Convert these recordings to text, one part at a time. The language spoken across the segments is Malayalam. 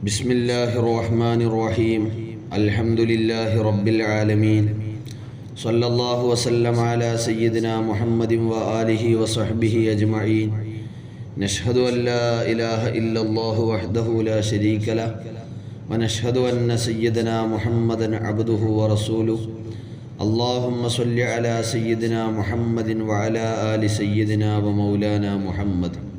بسم الله الرحمن الرحيم الحمد لله رب العالمين صلى الله وسلم على سيدنا محمد وآله وصحبه أجمعين نشهد أن لا إله إلا الله وحده لا شريك له ونشهد أن سيدنا محمدا عبده ورسوله اللهم صل على سيدنا محمد وعلى آل سيدنا ومولانا محمد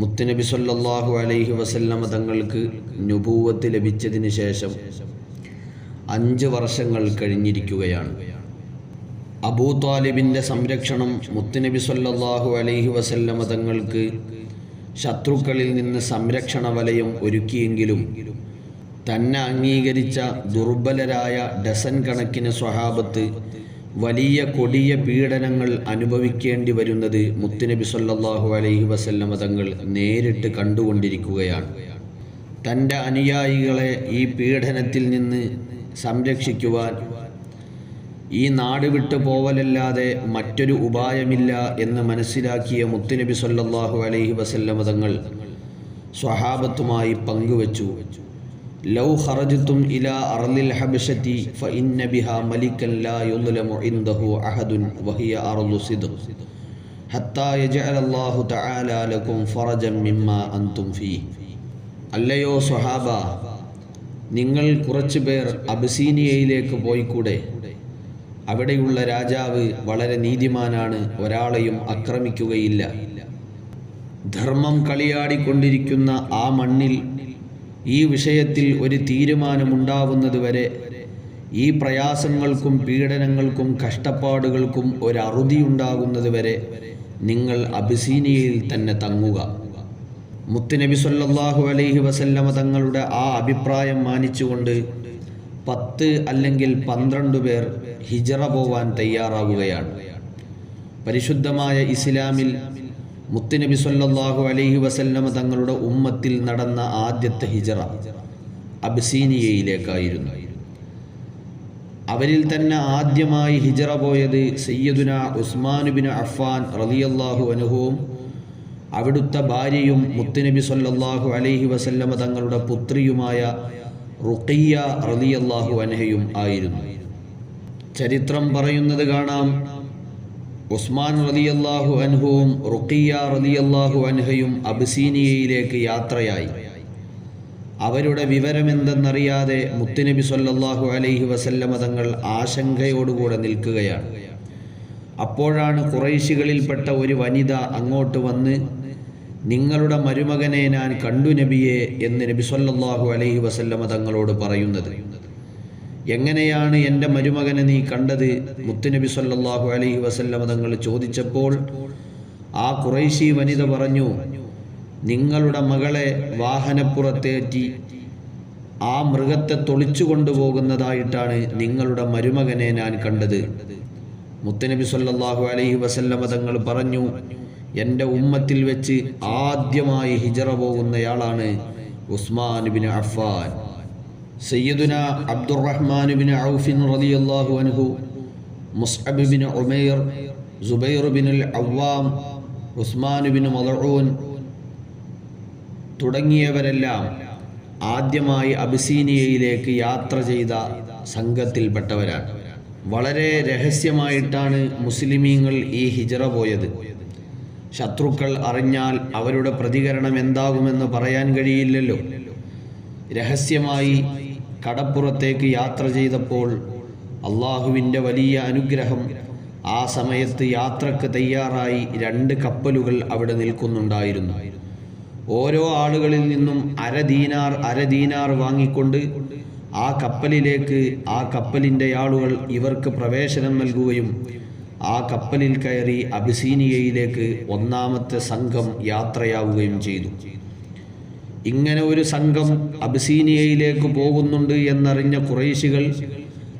മുത്തുനബി സല്ലാഹു അലൈഹി വസല്ലമ തങ്ങൾക്ക് നുപൂവത്ത് ലഭിച്ചതിന് ശേഷം അഞ്ച് വർഷങ്ങൾ കഴിഞ്ഞിരിക്കുകയാണ്. അബൂ താലിബിന്റെ സംരക്ഷണം മുത്തുനബി സല്ലാഹു അലൈഹി വസല്ലമ തങ്ങൾക്ക് ശത്രുക്കളിൽ നിന്ന് സംരക്ഷണ വലയം ഒരുക്കിയെങ്കിലും തന്നെ അംഗീകരിച്ച ദുർബലരായ ഡസൻ കണക്കിന് സ്വഹാബത്ത് വലിയ കൊടിയ പീഡനങ്ങൾ അനുഭവിക്കേണ്ടി വരുന്നത് മുത്തുനബി സല്ലാഹു അലൈഹി വസല്ലമ തങ്ങൾ നേരിട്ട് കണ്ടുകൊണ്ടിരിക്കുകയാണ്. തന്റെ അനുയായികളെ ഈ പീഡനത്തിൽ നിന്ന് സംരക്ഷിക്കുവാൻ ഈ നാട് വിട്ടു പോവലല്ലാതെ മറ്റൊരു ഉപായമില്ല എന്ന് മനസ്സിലാക്കിയ മുത്തുനബി സല്ലാഹു അലൈഹി വസല്ലമ തങ്ങൾ സ്വഹാബത്തുമായി പങ്കുവച്ചു. ലൗ ഖറജ്തും ഇലാ അർളിൽ ഹബശതി ഫഇന്ന ബിഹാ മലിക്കൻ ലാ യുദ്ലമു ഇൻദഹു അഹദുൻ വഹിയ അർളു സിദ്ഖ്. ഹത്താ يجعل അല്ലാഹു തആല ലകും ഫറജൻ മിമ്മാ അൻതും ഫീ. അല്ലയോ സ്വഹാബ നിങ്ങൾ കുറച്ചു പേർ അബസീനിയയിലേക്ക് പോയിക്കൂടെ? അവിടെയുള്ള രാജാവ് വളരെ നീതിമാനാണ് ഒരാളെയും ആക്രമിക്കുകയില്ല. ധർമ്മം കളിയാടിക്കൊണ്ടിരിക്കുന്ന ആ മണ്ണിൽ ഈ വിഷയത്തിൽ ഒരു തീരുമാനമുണ്ടാവുന്നതുവരെ ഈ പ്രയാസങ്ങൾക്കും പീഡനങ്ങൾക്കും കഷ്ടപ്പാടുകൾക്കും ഒരറുതിയുണ്ടാകുന്നതുവരെ നിങ്ങൾ അബിസീനിയയിൽ തന്നെ തങ്ങുക. മുത്തുനബി സല്ലാഹു അലൈഹി വസല്ലമ തങ്ങളുടെ ആ അഭിപ്രായം മാനിച്ചുകൊണ്ട് പത്ത് അല്ലെങ്കിൽ പന്ത്രണ്ട് പേർ ഹിജറ പോവാൻ തയ്യാറാവുകയാണ്. പരിശുദ്ധമായ ഇസ്ലാമിൽ മുത്തുനബി സല്ലാഹു അലൈഹി വസല്ലമ തങ്ങളുടെ ഉമ്മത്തിൽ നടന്ന ആദ്യത്തെ ഹിജറ അബ്സീനിയയിലേക്കായിരുന്നു. അവരിൽ തന്നെ ആദ്യമായി ഹിജറ പോയത് സയ്യദുന ഉസ്മാനുബിൻ അഫ്ഫാൻ റളിയല്ലാഹു അനുഹവും അവിടുത്തെ ഭാര്യയും മുത്തുനബി സല്ലാഹു അലൈഹി വസല്ലമ തങ്ങളുടെ പുത്രിയുമായ റുഖിയ റളിയല്ലാഹു അനഹയും ആയിരുന്നു. ചരിത്രം പറയുന്നത് കാണാം. ഉസ്മാൻ റലിയല്ലാഹു അൻഹുവും റുഖിയ റലിയല്ലാഹു അൻഹയും അബിസീനിയയിലേക്ക് യാത്രയായി. അവരുടെ വിവരമെന്തെന്നറിയാതെ മുത്തുനബി സല്ലാഹു അലൈഹി വസല്ലമ തങ്ങൾ ആശങ്കയോടുകൂടെ നിൽക്കുകയാണ്. അപ്പോഴാണ് കുറൈശികളിൽപ്പെട്ട ഒരു വനിത അങ്ങോട്ട് വന്ന് നിങ്ങളുടെ മരുമകനെ ഞാൻ കണ്ടു നബിയെ എന്ന് നബി സല്ലാഹു അലൈഹി വസല്ലമ തങ്ങളോട് പറയുന്നത്. എങ്ങനെയാണ് എന്റെ മരുമകനെ നീ കണ്ടത്? മുത്തുനബി സല്ലാഹു അലൈഹി വസല്ലമ തങ്ങൾ ചോദിച്ചപ്പോൾ ആ കുറൈശി വനിത പറഞ്ഞു നിങ്ങളുടെ മകളെ വാഹനപ്പുറത്തേറ്റി ആ മൃഗത്തെ തൊളിച്ചു കൊണ്ടുപോകുന്നതായിട്ടാണ് നിങ്ങളുടെ മരുമകനെ ഞാൻ കണ്ടത്. മുത്തനബി സല്ലാഹു അലൈഹി വസല്ലമ തങ്ങൾ പറഞ്ഞു എന്റെ ഉമ്മത്തിൽ വെച്ച് ആദ്യമായി ഹിജറ പോകുന്നയാളാണ് ഉസ്മാൻ ബിൻ അഫ്ഫാൻ. സയ്യിദുന അബ്ദുറഹ്മാൻ ബിൻ ഔഫിൻ റളിയല്ലാഹു അൻഹു Musab bin Umair Zubair bin al Awam Usman bin Mazoon തുടങ്ങിയവരെല്ലാം ആദ്യമായി അബിസീനിയയിലേക്ക് യാത്ര ചെയ്ത സംഘത്തിൽപ്പെട്ടവരാണ്. വളരെ രഹസ്യമായിട്ടാണ് മുസ്ലിമീങ്ങൾ ഈ ഹിജറ പോയത്. ശത്രുക്കൾ അറിഞ്ഞാൽ അവരുടെ പ്രതികരണം എന്താകുമെന്ന് പറയാൻ കഴിയില്ലല്ലോ. രഹസ്യമായി കടപ്പുറത്തേക്ക് യാത്ര ചെയ്തപ്പോൾ അള്ളാഹുവിന്റെ വലിയ അനുഗ്രഹം ആ സമയത്ത് യാത്രയ്ക്ക് തയ്യാറായി രണ്ട് കപ്പലുകൾ അവിടെ നിൽക്കുന്നുണ്ടായിരുന്നു. ഓരോ ആളുകളിൽ നിന്നും അരദീനാർ അരദീനാർ വാങ്ങിക്കൊണ്ട് ആ കപ്പലിലേക്ക് ആ കപ്പലിന്റെ ആളുകൾ ഇവർക്ക് പ്രവേശനം നൽകുകയും ആ കപ്പലിൽ കയറി അബിസീനിയയിലേക്ക് ഒന്നാമത്തെ സംഘം യാത്രയാവുകയും ചെയ്തു. ഇങ്ങനെ ഒരു സംഘം അബ്സീനിയയിലേക്ക് പോകുന്നുണ്ട് എന്നറിഞ്ഞ കുറേശികൾ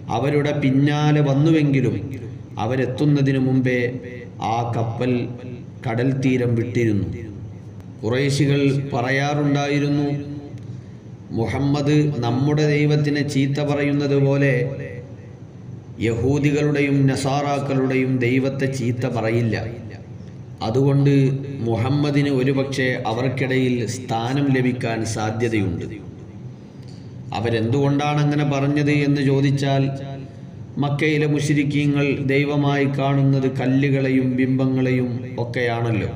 അവരുടെ പിന്നാലെ വന്നുവെങ്കിലും അവരെത്തുന്നതിനു മുമ്പേ ആ കപ്പൽ കടൽ തീരം വിട്ടിരുന്നു. കുറേശികൾ പറയാറുണ്ടായിരുന്നു മുഹമ്മദ് നമ്മുടെ ദൈവത്തിനെ ചീത്ത പറയുന്നത് പോലെ യഹൂദികളുടെയും നസാറാക്കളുടെയും ദൈവത്തെ ചീത്ത പറയില്ല. അതുകൊണ്ട് മുഹമ്മദിന് ഒരുപക്ഷെ അവർക്കിടയിൽ സ്ഥാനം ലഭിക്കാൻ സാധ്യതയുണ്ട്. അവരെന്തുകൊണ്ടാണ് അങ്ങനെ പറഞ്ഞത് എന്ന് ചോദിച്ചാൽ മക്കയിലെ മുഷിരിക്കീങ്ങൾ ദൈവമായി കാണുന്നത് കല്ലുകളെയും ബിംബങ്ങളെയും ഒക്കെയാണല്ലോ.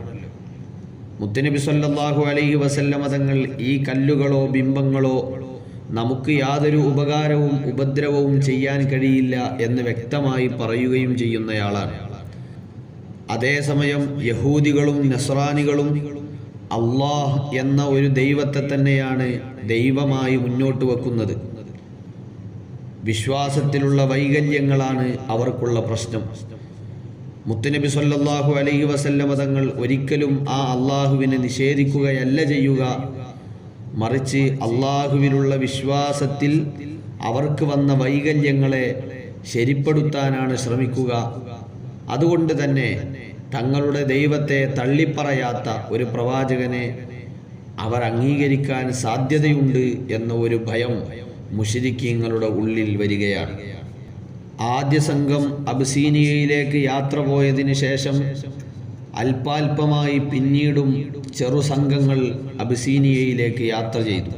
മുത്തനബി സല്ലാഹു അലൈഹി വസല്ലമ തങ്ങൾ ഈ കല്ലുകളോ ബിംബങ്ങളോ നമുക്ക് യാതൊരു ഉപകാരവും ഉപദ്രവവും ചെയ്യാൻ കഴിയില്ല എന്ന് വ്യക്തമായി പറയുകയും ചെയ്യുന്നയാളാണ്. അതേസമയം യഹൂദികളും നസ്രാനികളും അള്ളാഹ് എന്ന ഒരു ദൈവത്തെ തന്നെയാണ് ദൈവമായി മുന്നോട്ട് വെക്കുന്നത്. വിശ്വാസത്തിലുള്ള വൈകല്യങ്ങളാണ് അവർക്കുള്ള പ്രശ്നം. മുത്തുനബി സല്ലാഹു അലൈഹി വസല്ലമ തങ്ങൾ ഒരിക്കലും ആ അള്ളാഹുവിനെ നിഷേധിക്കുകയല്ല ചെയ്യുക. മറിച്ച് അള്ളാഹുവിലുള്ള വിശ്വാസത്തിൽ അവർക്ക് വന്ന വൈകല്യങ്ങളെ ശരിപ്പെടുത്താനാണ് ശ്രമിക്കുക. അതുകൊണ്ട് തന്നെ തങ്ങളുടെ ദൈവത്തെ തള്ളിപ്പറയാത്ത ഒരു പ്രവാചകനെ അവർ അംഗീകരിക്കാൻ സാധ്യതയുണ്ട് എന്ന ഒരു ഭയം മുഷിരിക്കീങ്ങളുടെ ഉള്ളിൽ വരികയാണ്. ആദ്യ സംഘം അബ്സീനിയയിലേക്ക് യാത്ര പോയതിന് ശേഷം അല്പാൽപമായി പിന്നീടും ചെറു സംഘങ്ങൾ അബ്സീനിയയിലേക്ക് യാത്ര ചെയ്തു.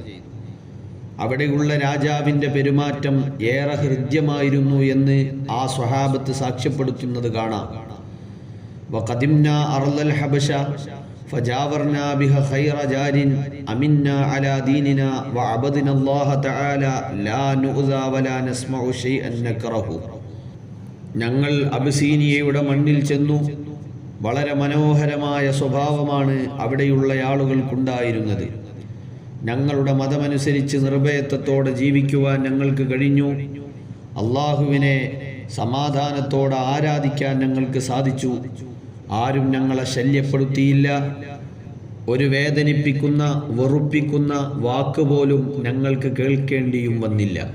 അവിടെയുള്ള രാജാവിന്റെ പെരുമാറ്റം ഏറെ ഹൃദ്യമായിരുന്നു എന്ന് ആ സ്വഹാബത്ത് സാക്ഷ്യപ്പെടുത്തുന്നത് കാണാം. വഖദിംന അർളൽ ഹബശ فجاورنا بها خير جار أمنا على ديننا وعبدنا الله تعالى لا نؤذى ولا نسمع شيئا نكره ഞങ്ങൾ അബിസീനിയയുടെ മണ്ണിൽ ചെന്നു വളരെ മനോഹരമായ സ്വഭാവമാണ് അവിടെയുള്ള ആളുകൾക്കുണ്ടായിരുന്നത് ഞങ്ങളുടെ മതമനുസരിച്ച് നിർഭയത്വത്തോടെ ജീവിക്കുവാൻ ഞങ്ങൾക്ക് കഴിഞ്ഞു അള്ളാഹുവിനെ സമാധാനത്തോടെ ആരാധിക്കാൻ ഞങ്ങൾക്ക് സാധിച്ചു ആരും ഞങ്ങളെ ശല്യപ്പെടുത്തിയില്ല. ഒരു വേദനിപ്പിക്കുന്ന വെറുപ്പിക്കുന്ന വാക്ക് പോലും ഞങ്ങൾക്ക് കേൾക്കേണ്ടിയും വന്നില്ല.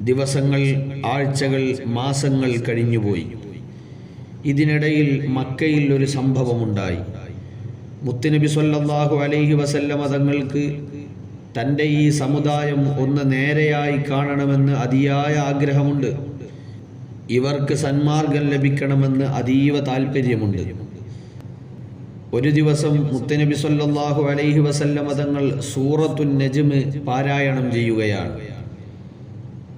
ദിവസങ്ങൾ ആഴ്ചകൾ മാസങ്ങൾ കഴിഞ്ഞുപോയി. ഇതിനിടയിൽ മക്കയിൽ ഒരു സംഭവമുണ്ടായി. മുത്തുനബി സല്ലാഹു അലൈഹി വസല്ലമ തങ്ങൾക്ക് തന്റെ ഈ സമുദായം ഒന്ന് നേരെയായി കാണണമെന്ന് അതിയായ ആഗ്രഹമുണ്ട്. ഇവർക്ക് സന്മാർഗം ലഭിക്കണമെന്ന് അതീവ താല്പര്യമുണ്ട് ഒരു ദിവസം മുത്തനബി സല്ലാഹു അലൈഹി വസല്ലമ തങ്ങൾ സൂറത്തുൻ നജ്മ് പാരായണം ചെയ്യുകയാണ്.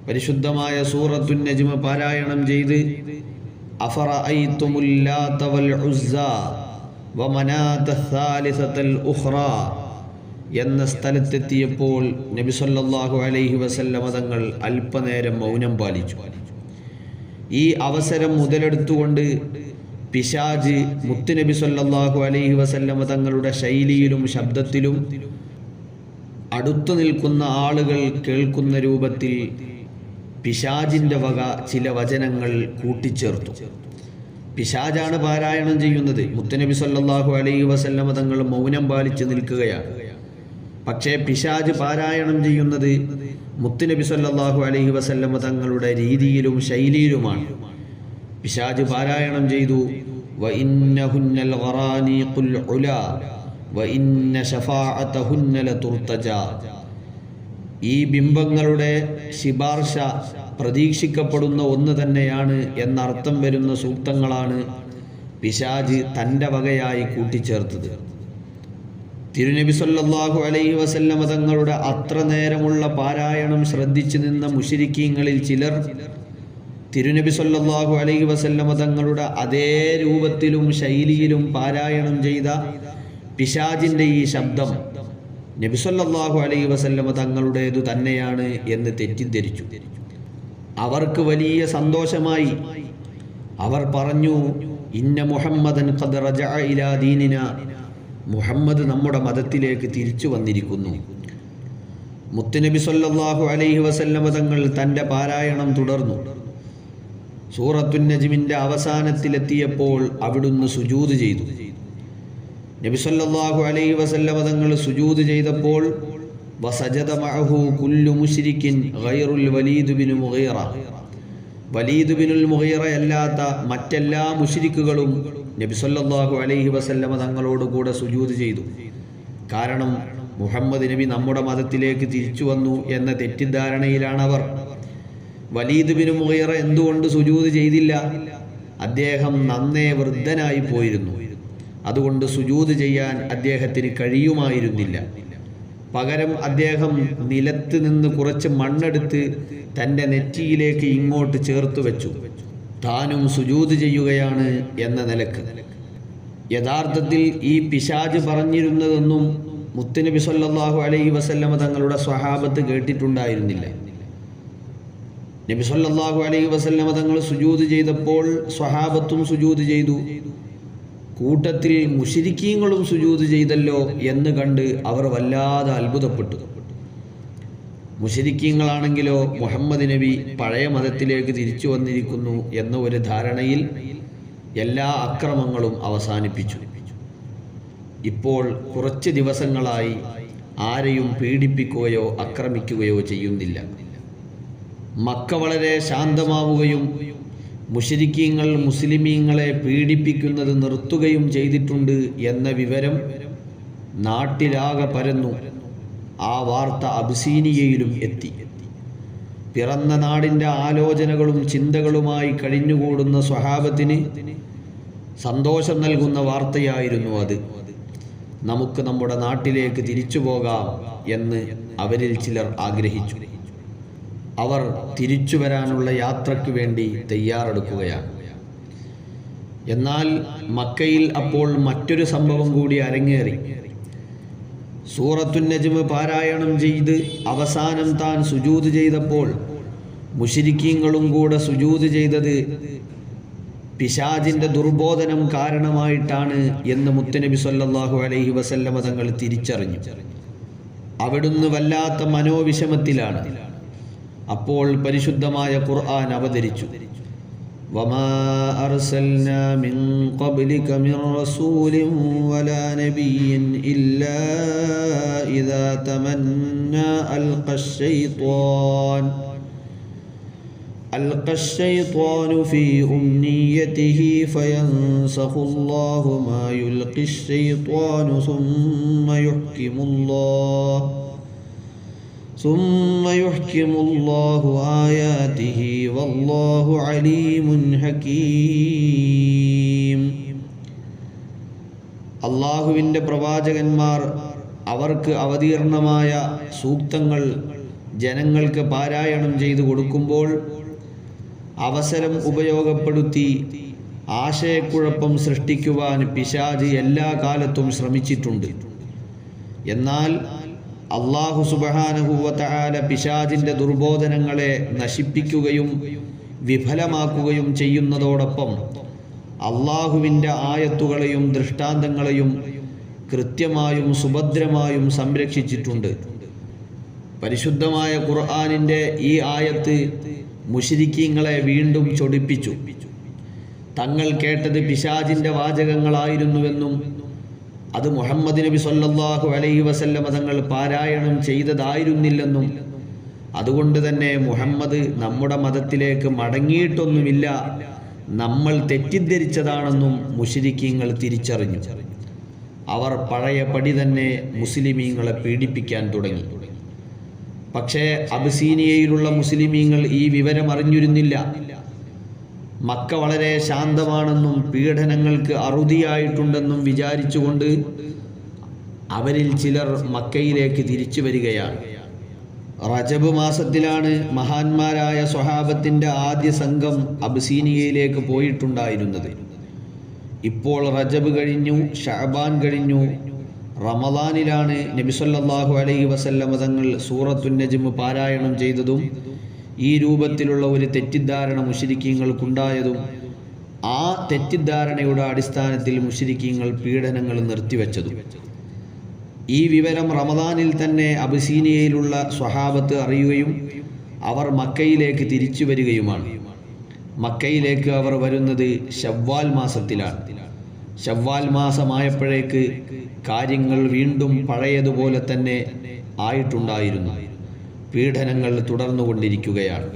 പരിശുദ്ധമായ സൂറത്തുൻ നജ്മ് പാരായണം ചെയ്ത് സാലിസത്തൽ എന്ന സ്ഥലത്തെത്തിയപ്പോൾ നബി സല്ലാഹു അലൈഹി വസല്ലമ തങ്ങൾ അല്പനേരം മൗനം പാലിച്ചു. ഈ അവസരം മുതലെടുത്തുകൊണ്ട് പിശാജ് മുത്തുനബി സല്ലാഹു അലൈഹി വസല്ലമ തങ്ങളുടെ ശൈലിയിലും ശബ്ദത്തിലും അടുത്തു നിൽക്കുന്ന ആളുകൾ കേൾക്കുന്ന രൂപത്തിൽ പിശാജിന്റെ വക ചില വചനങ്ങൾ കൂട്ടിച്ചേർത്തു. പിശാജാണ് പാരായണം ചെയ്യുന്നത്. മുത്തുനബി സല്ലാഹു അലൈഹി വസല്ലമ തങ്ങൾ മൗനം പാലിച്ച് നിൽക്കുകയാണ്. പക്ഷേ പിശാജ് പാരായണം ചെയ്യുന്നത് മുത്തുനബി സല്ലാഹു അലൈഹി വസല്ലമ തങ്ങളുടെ രീതിയിലും ശൈലിയിലുമാണ്. പിശാജ് പാരായണം ചെയ്തു. ഈ ബിംബങ്ങളുടെ ശിപാർശ പ്രതീക്ഷിക്കപ്പെടുന്ന ഒന്ന് തന്നെയാണ് എന്നർത്ഥം വരുന്ന സൂക്തങ്ങളാണ് പിശാജ് തന്റെ വകയായി കൂട്ടിച്ചേർത്തത്. തിരുനബി സല്ലാഹു അലൈഹി വസല്ലമ തങ്ങളുടെ അത്ര നേരമുള്ള പാരായണം ശ്രദ്ധിച്ചു നിന്ന മുഷിരിക്കീങ്ങളിൽ ചിലർ തിരുനബി സല്ലാഹു അലൈഹി വസല്ലമ തങ്ങളുടെ അതേ രൂപത്തിലും ശൈലിയിലും പാരായണം ചെയ്ത പിശാജിന്റെ ഈ ശബ്ദം നബി സല്ലാഹു അലൈഹി വസല്ലമ തങ്ങളുടേതു തന്നെയാണ് എന്ന് തെറ്റിദ്ധരിച്ചു. അവർക്ക് വലിയ സന്തോഷമായി. അവർ പറഞ്ഞു ഇന്ന മുഹമ്മദൻ ഖദ് റജഅ ഇലാ ദീനിന മുഹമ്മദ് നമ്മുടെ മതത്തിലേക്ക് തിരിച്ചു വന്നിരിക്കുന്നു. മുത്തുനബി സല്ലാഹു അലൈഹി വസല്ലമ തങ്ങൾ തന്റെ പാരായണം തുടർന്നു. സൂറത്തുൻ നജ്മിന്റെ അവസാനത്തിലെത്തിയപ്പോൾ അവിടുന്ന് സുജൂത് ചെയ്തു. നബി സല്ലാഹു അലൈഹി വസല്ലമ തങ്ങൾ സുജൂത് ചെയ്തപ്പോൾ വസജദ മഅഹു കുല്ലു ഗൈറുൽ വലീദ് ബിൻ മുഗീറ. വലീദ് ബിനുൽ മുഗീറ അല്ലാത്ത മറ്റെല്ലാ മുശ്രിക്കുകളും നബി സല്ലല്ലാഹു അലൈഹി വസല്ലമ തങ്ങളോട് കൂടെ സുജൂത് ചെയ്തു. കാരണം മുഹമ്മദ് നബി നമ്മുടെ മതത്തിലേക്ക് തിരിച്ചു വന്നു എന്ന തെറ്റിദ്ധാരണയിലാണ് അവർ വലീദ് ബിൻ മുഗീറ എന്തുകൊണ്ട് സുജൂത് ചെയ്തില്ല? അദ്ദേഹം നന്നേ വൃദ്ധനായി പോയിരുന്നു. അതുകൊണ്ട് സുജൂത് ചെയ്യാൻ അദ്ദേഹത്തിന് കഴിയുമായിരുന്നില്ല. പകരം അദ്ദേഹം നിലത്ത് നിന്ന് കുറച്ച് മണ്ണെടുത്ത് തന്റെ നെറ്റിയിലേക്ക് ഇങ്ങോട്ട് ചേർത്ത് വെച്ചു. താനും സുജൂത് ചെയ്യുകയാണ് എന്ന നിലയ്ക്ക്. യഥാർത്ഥത്തിൽ ഈ പിശാജ് പറഞ്ഞിരുന്നതെന്നും മുത്തുനബി സല്ലാഹു അലൈഹി വസല്ലമ തങ്ങളുടെ സ്വഹാബത്ത് കേട്ടിട്ടുണ്ടായിരുന്നില്ല. നബി സല്ലാഹു അലൈഹി വസല്ലമ തങ്ങൾ സുജൂത് ചെയ്തപ്പോൾ സ്വഹാബത്തും സുജൂത് ചെയ്തു. കൂട്ടത്തിൽ മുഷിരിക്കീങ്ങളും സുജൂത് ചെയ്തല്ലോ എന്ന് കണ്ട് അവർ വല്ലാതെ അത്ഭുതപ്പെട്ടു. മുഷിരിക്കീങ്ങളാണെങ്കിലോ മുഹമ്മദ് നബി പഴയ മതത്തിലേക്ക് തിരിച്ചു വന്നിരിക്കുന്നു എന്ന ഒരു ധാരണയിൽ എല്ലാ അക്രമങ്ങളും അവസാനിപ്പിച്ചു. ഇപ്പോൾ കുറച്ച് ദിവസങ്ങളായി ആരെയും പീഡിപ്പിക്കുകയോ ആക്രമിക്കുകയോ ചെയ്യുന്നില്ല. മക്ക വളരെ ശാന്തമാവുകയും മുഷരിക്കീങ്ങൾ മുസ്ലിമീങ്ങളെ പീഡിപ്പിക്കുന്നത് നിർത്തുകയും ചെയ്തിട്ടുണ്ട് എന്ന വിവരം നാട്ടിലാകെ പരന്നു. ആ വാർത്ത അബ്സീനിയയിലും എത്തി. പിറന്ന നാടിന്റെ ആലോചനകളും ചിന്തകളുമായി കഴിഞ്ഞുകൂടുന്ന സ്വഹാബത്തിന് സന്തോഷം നൽകുന്ന വാർത്തയായിരുന്നു അത്. നമുക്ക് നമ്മുടെ നാട്ടിലേക്ക് തിരിച്ചു പോകാം എന്ന് അവരിൽ ചിലർ ആഗ്രഹിച്ചു. അവർ തിരിച്ചു വരാനുള്ള യാത്രയ്ക്ക് വേണ്ടി തയ്യാറെടുക്കുകയാണ്. എന്നാൽ മക്കയിൽ അപ്പോൾ മറ്റൊരു സംഭവം കൂടി അരങ്ങേറി. സൂറത്തുൻ നജ്മ് പാരായണം ചെയ്ത് അവസാനം താൻ സുജൂത് ചെയ്തപ്പോൾ മുഷിരിക്കീങ്ങളും കൂടെ സുജൂത് ചെയ്തത് പിശാജിന്റെ ദുർബോധനം കാരണമായിട്ടാണ് എന്ന് മുത്തനബി സല്ലാഹു അലൈഹി വസല്ലമ തങ്ങൾ തിരിച്ചറിഞ്ഞു. അവിടുന്ന് വല്ലാത്ത മനോവിഷമത്തിലാണ്. അപ്പോൾ പരിശുദ്ധമായ ഖുർആൻ അവതരിച്ചു. وما أرسلنا من قبلك من رسول ولا نبي إلا إذا تمنى ألقى الشيطان ألقى الشيطان في أمنيته فينسخ الله ما يلقي الشيطان ثم يحكم الله ثم يحكم الله آياته والله عليم حكيم അള്ളാഹുവിൻ്റെ പ്രവാചകന്മാർ അവർക്ക് അവതീർണമായ സൂക്തങ്ങൾ ജനങ്ങൾക്ക് പാരായണം ചെയ്തു കൊടുക്കുമ്പോൾ അവസരം ഉപയോഗപ്പെടുത്തി ആശയക്കുഴപ്പം സൃഷ്ടിക്കുവാൻ പിശാജ് എല്ലാ കാലത്തും ശ്രമിച്ചിട്ടുണ്ട് എന്നാൽ അള്ളാഹു സുബഹാനഹുവല പിശാജിന്റെ ദുർബോധനങ്ങളെ നശിപ്പിക്കുകയും വിഫലമാക്കുകയും ചെയ്യുന്നതോടൊപ്പം അള്ളാഹുവിന്റെ ആയത്തുകളെയും ദൃഷ്ടാന്തങ്ങളെയും കൃത്യമായും സുഭദ്രമായും സംരക്ഷിച്ചിട്ടുണ്ട്. പരിശുദ്ധമായ ഖുർആാനിന്റെ ഈ ആയത്ത് മുഷിരിക്കീങ്ങളെ വീണ്ടും ചൊടിപ്പിച്ചു. തങ്ങൾ കേട്ടത് പിശാജിന്റെ വാചകങ്ങളായിരുന്നുവെന്നും അത് മുഹമ്മദ് നബി സല്ലല്ലാഹു അലൈഹി വസല്ലമ തങ്ങൾ പാരായണം ചെയ്തതായിരുന്നില്ലെന്നും അതുകൊണ്ട് തന്നെ മുഹമ്മദ് നമ്മുടെ മതത്തിലേക്ക് മടങ്ങിയിട്ടൊന്നുമില്ല. നമ്മൾ തെറ്റിദ്ധരിച്ചതാണെന്നും മുഷിരിക്കീങ്ങൾ തിരിച്ചറിഞ്ഞു. അവർ പഴയ പടി തന്നെ മുസ്ലിമീങ്ങളെ പീഡിപ്പിക്കാൻ തുടങ്ങി. പക്ഷേ അബസീനിയയിലുള്ള മുസ്ലിമീങ്ങൾ ഈ വിവരം അറിഞ്ഞിരുന്നില്ല. മക്ക വളരെ ശാന്തമാണെന്നും പീഡനങ്ങൾക്ക് അറുതിയായിട്ടുണ്ടെന്നും വിചാരിച്ചുകൊണ്ട് അവരിൽ ചിലർ മക്കയിലേക്ക് തിരിച്ചു വരികയാണ്. റജബ് മാസത്തിലാണ് മഹാന്മാരായ സ്വഹാബത്തിന്റെ ആദ്യ സംഘം അബ്സീനിയയിലേക്ക് പോയിട്ടുണ്ടായിരുന്നത്. ഇപ്പോൾ റജബ് കഴിഞ്ഞു ഷഹബാൻ കഴിഞ്ഞു. റമദാനിലാണ് നബിസല്ലാഹു അലൈഹി വസല്ലമ തങ്ങൾ സൂറത്തുൻ നജ്മ് പാരായണം ചെയ്തതും ഈ രൂപത്തിലുള്ള ഒരു തെറ്റിദ്ധാരണ മുഷിരിക്കീങ്ങൾക്കുണ്ടായതും ആ തെറ്റിദ്ധാരണയുടെ അടിസ്ഥാനത്തിൽ മുഷിരിക്കീങ്ങൾ പീഡനങ്ങൾ നിർത്തിവെച്ചതും. ഈ വിവരം റമദാനിൽ തന്നെ അബിസീനിയയിലുള്ള സ്വഹാബത്ത് അറിയുകയും അവർ മക്കയിലേക്ക് തിരിച്ചു വരികയുമാണ്. മക്കയിലേക്ക് അവർ വരുന്നത് ഷവ്വാൽ മാസത്തിലാണ്. ഷവ്വാൽ മാസമായപ്പോഴേക്ക് കാര്യങ്ങൾ വീണ്ടും പഴയതുപോലെ തന്നെ ആയിട്ടുണ്ടായിരുന്നു. പീഡനങ്ങൾ തുടർന്നുകൊണ്ടിരിക്കുകയാണ്.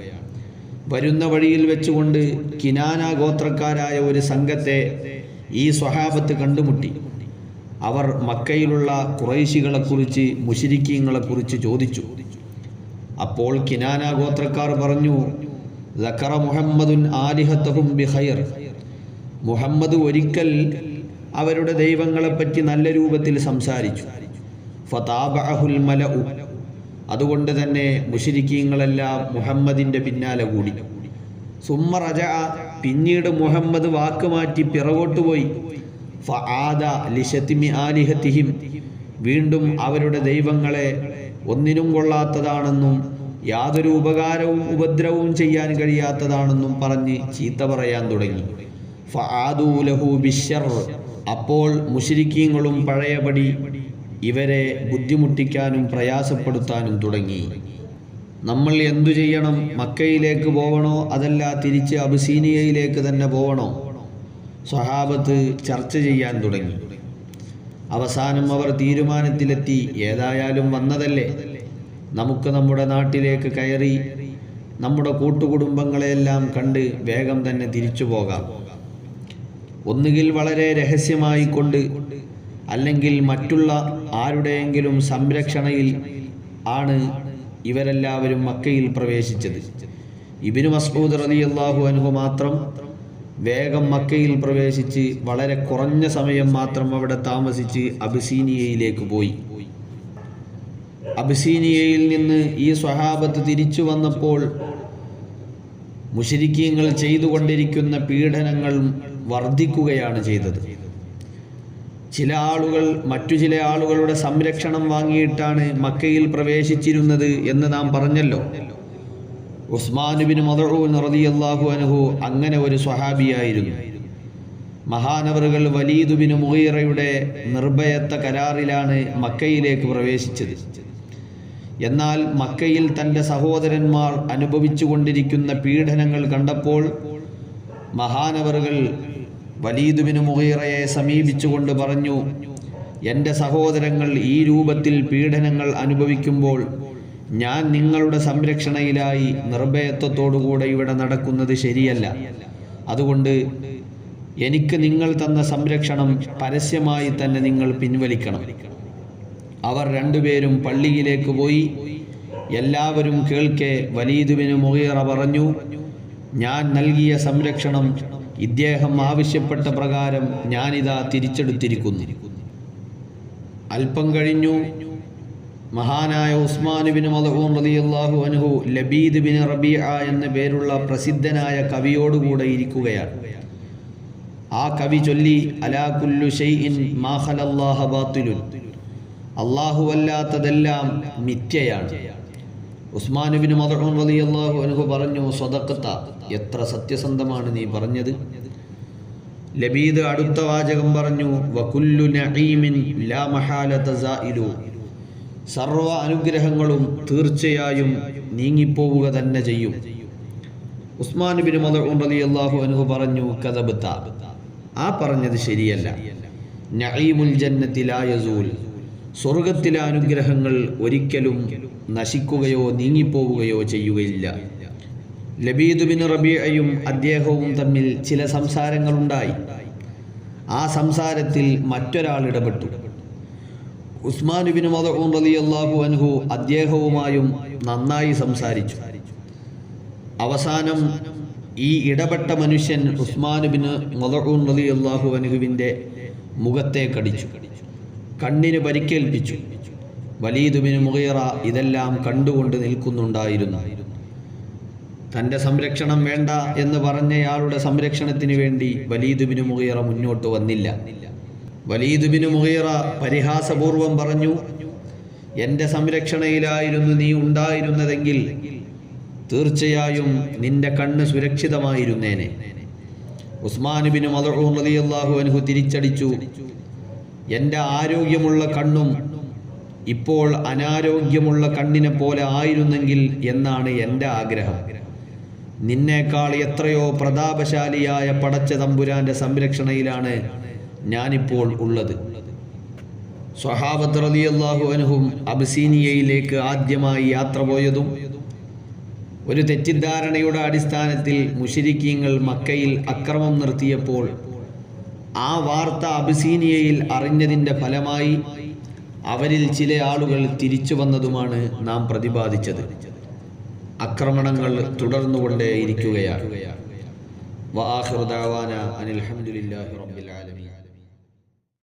വരുന്ന വഴിയിൽ വെച്ചുകൊണ്ട് കിനാന ഗോത്രക്കാരായ ഒരു സംഘത്തെ ഈ സ്വഹാബത്ത് കണ്ടുമുട്ടി. അവർ മക്കയിലുള്ള കുറേശികളെക്കുറിച്ച് മുഷിരിക്കീങ്ങളെക്കുറിച്ച് ചോദിച്ചു. അപ്പോൾ കിനാന ഗോത്രക്കാർ പറഞ്ഞു ലക്കറ മുഹമ്മദുൻ ആലിഹത്തഹും ബിഹയർ മുഹമ്മദ് ഒരിക്കൽ അവരുടെ ദൈവങ്ങളെപ്പറ്റി നല്ല രൂപത്തിൽ സംസാരിച്ചു. ഫതാബഅഹുൽ മലഉ അതുകൊണ്ട് തന്നെ മുഷിരിക്കീങ്ങളെല്ലാം മുഹമ്മദിന്റെ പിന്നാലെ കൂടി. സുമ്മ റജ പിന്നീട് മുഹമ്മദ് വാക്ക് മാറ്റി പിറകോട്ട് പോയി. ആലിഹത്തിഹിം. വീണ്ടും അവരുടെ ദൈവങ്ങളെ ഒന്നിനും കൊള്ളാത്തതാണെന്നും യാതൊരു ഉപകാരവും ഉപദ്രവവും ചെയ്യാൻ കഴിയാത്തതാണെന്നും പറഞ്ഞ് ചീത്ത പറയാൻ തുടങ്ങി. ഫ ലഹു ബിശ്ശർ. അപ്പോൾ മുഷിരിക്കീങ്ങളും പഴയപടി ഇവരെ ബുദ്ധിമുട്ടിക്കാനും പ്രയാസപ്പെടുത്താനും തുടങ്ങി. നമ്മൾ എന്തു ചെയ്യണം? മക്കയിലേക്ക് പോകണോ അതല്ല തിരിച്ച് അബിസീനിയയിലേക്ക് തന്നെ പോകണോ സ്വഹാബത്ത് ചർച്ച ചെയ്യാൻ തുടങ്ങി. അവസാനം അവർ തീരുമാനത്തിലെത്തി. ഏതായാലും വന്നതല്ലേ? നമുക്ക് നമ്മുടെ നാട്ടിലേക്ക് കയറി നമ്മുടെ കൂട്ടുകുടുംബങ്ങളെയെല്ലാം കണ്ട് വേഗം തന്നെ തിരിച്ചു പോകാം. ഒന്നുകിൽ വളരെ രഹസ്യമായിക്കൊണ്ട് അല്ലെങ്കിൽ മറ്റുള്ള ആരുടെയെങ്കിലും സംരക്ഷണയിൽ ആണ് ഇവരെല്ലാവരും മക്കയിൽ പ്രവേശിച്ചത്. ഇബിനു മസ്ഊദ് അള്ളാഹു അൻഹു മാത്രം വേഗം മക്കയിൽ പ്രവേശിച്ച് വളരെ കുറഞ്ഞ സമയം മാത്രം അവിടെ താമസിച്ച് അബിസീനിയയിലേക്ക് പോയി. അബിസീനിയയിൽ നിന്ന് ഈ സ്വഹാബത്ത് തിരിച്ചു വന്നപ്പോൾ മുഷരിക്കീങ്ങൾ ചെയ്തുകൊണ്ടിരിക്കുന്ന പീഡനങ്ങൾ വർദ്ധിക്കുകയാണ് ചെയ്തത്. ചില ആളുകൾ മറ്റു ചില ആളുകളുടെ സംരക്ഷണം വാങ്ങിയിട്ടാണ് മക്കയിൽ പ്രവേശിച്ചിരുന്നത് എന്ന് നാം പറഞ്ഞല്ലോ. ഉസ്മാനുബിൻ മദഊൻ റളിയല്ലാഹു അൻഹു അങ്ങനെ ഒരു സ്വഹാബിയായിരുന്നു. മഹാനവറുകൾ വലീദുബിന് മുഹീറയുടെ നിർഭയത്ത കരാറിലാണ് മക്കയിലേക്ക് പ്രവേശിച്ചത്. എന്നാൽ മക്കയിൽ തന്റെ സഹോദരന്മാർ അനുഭവിച്ചു കൊണ്ടിരിക്കുന്ന പീഡനങ്ങൾ കണ്ടപ്പോൾ മഹാനവറുകൾ വലീദുബിന് മുഹീറയെ സമീപിച്ചുകൊണ്ട് പറഞ്ഞു എന്റെ സഹോദരങ്ങൾ ഈ രൂപത്തിൽ പീഡനങ്ങൾ അനുഭവിക്കുമ്പോൾ ഞാൻ നിങ്ങളുടെ സംരക്ഷണയിലായി നിർഭയത്വത്തോടുകൂടെ ഇവിടെ നടക്കുന്നത് ശരിയല്ല. അതുകൊണ്ട് എനിക്ക് നിങ്ങൾ തന്ന സംരക്ഷണം പരസ്യമായി തന്നെ നിങ്ങൾ പിൻവലിക്കണം. അവർ രണ്ടുപേരും പള്ളിയിലേക്ക് പോയി. എല്ലാവരും കേൾക്കെ വലീദുവിന് മുഹീറ പറഞ്ഞു ഞാൻ നൽകിയ സംരക്ഷണം ഇദ്ദേഹം ആവശ്യപ്പെട്ട പ്രകാരം ഞാനിതാ തിരിച്ചെടുത്തിരിക്കുന്നു. അല്പം കഴിഞ്ഞു മഹാനായ ഉസ്മാൻ ബിൻ മലഹൂൻ റളിയല്ലാഹു അനുഹു ലബീദ് ബിൻ റബീഅ എന്ന പേരുള്ള പ്രസിദ്ധനായ കവിയോടുകൂടെ ഇരിക്കുകയാണ്. ആ കവി ചൊല്ലി അലാ കുല്ലു ഷൈഇൻ മാ ഖലല്ലാഹ ബാത്തിലുൻ. അല്ലാഹു അല്ലാത്തതെല്ലാം മിഥ്യയാണ്. ഉസ്മാൻ ബിൻ മദഊൻ റളിയല്ലാഹു അൻഹു പറഞ്ഞു സ്വതക്കത്ത എത്ര സത്യസന്ധമാണ് നീ പറഞ്ഞത്? ലബീദ് അടുത്ത വാചകം പറഞ്ഞു വകുല്ലു നഈമിൻ ലാ മഹാലത സായിലു സർവ അനുഗ്രഹങ്ങളും തീർച്ചയായും നീങ്ങിപ്പോവുക തന്നെ ചെയ്യും. ഉസ്മാൻ ബിൻ മദഊൻ റളിയല്ലാഹു അൻഹു പറഞ്ഞു കദബത ആ പറഞ്ഞത് ശരിയല്ല. നഈമുൽ യസൂൽ. സ്വർഗത്തിലെ അനുഗ്രഹങ്ങൾ ഒരിക്കലും നശിക്കുകയോ നീങ്ങിപ്പോവുകയോ ചെയ്യുകയില്ല. ലബീദുബിൻ റബിയയും അദ്ദേഹവും തമ്മിൽ ചില സംസാരങ്ങളുണ്ടായി. ആ സംസാരത്തിൽ മറ്റൊരാൾ ഇടപെട്ടു. ഉസ്മാൻ ബിൻ മദഊൻ റളിയല്ലാഹു അൻഹു അദ്ദേഹവുമായും നന്നായി സംസാരിച്ചു. അവസാനം ഈ ഇടപെട്ട മനുഷ്യൻ ഉസ്മാൻ ബിൻ മദഊൻ റളിയല്ലാഹു അൻഹുവിന്റെ മുഖത്തെ കടിച്ചു കണ്ണിന് പരിക്കേൽപ്പിച്ചു. വലീദുബിന് മുഖേറ ഇതെല്ലാം കണ്ടുകൊണ്ട് നിൽക്കുന്നുണ്ടായിരുന്നു. തന്റെ സംരക്ഷണം വേണ്ട എന്ന് പറഞ്ഞയാളുടെ സംരക്ഷണത്തിന് വേണ്ടി വലീദുബിന് മുഖേറ മുന്നോട്ട് വന്നില്ല. വലീദുബിന് മുഖേറ പരിഹാസപൂർവം പറഞ്ഞു എന്റെ സംരക്ഷണയിലായിരുന്നു നീ ഉണ്ടായിരുന്നതെങ്കിൽ തീർച്ചയായും നിന്റെ കണ്ണ് സുരക്ഷിതമായിരുന്നേനെ. ഉസ്മാൻ ബിൻ മദഊൻ അനുഹു തിരിച്ചടിച്ചു. എന്റെ ആരോഗ്യമുള്ള കണ്ണും ഇപ്പോൾ അനാരോഗ്യമുള്ള കണ്ണിനെ പോലെ ആയിരുന്നെങ്കിൽ എന്നാണ് എന്റെ ആഗ്രഹം. നിന്നേക്കാൾ എത്രയോ പ്രതാപശാലിയായ പടച്ച തമ്പുരാന്റെ സംരക്ഷണയിലാണ് ഞാനിപ്പോൾ ഉള്ളത്. സ്വഹാബത്ത് റലി അള്ളാഹു അനുഹും അബ്സീനിയയിലേക്ക് ആദ്യമായി യാത്ര പോയതും ഒരു തെറ്റിദ്ധാരണയുടെ അടിസ്ഥാനത്തിൽ മുഷിരിക്കീങ്ങൾ മക്കയിൽ അക്രമം നിർത്തിയപ്പോൾ ആ വാർത്ത അബിസീനിയയിൽ അറിഞ്ഞതിന്റെ ഫലമായി അവരിൽ ചില ആളുകൾ തിരിച്ചു വന്നതുമാണ് നാം പ്രതിപാദിച്ചത്. ആക്രമണങ്ങൾ തുടർന്നുകൊണ്ടേയിരിക്കുകയാണ്. വാഹൃദാവാന അനിൽ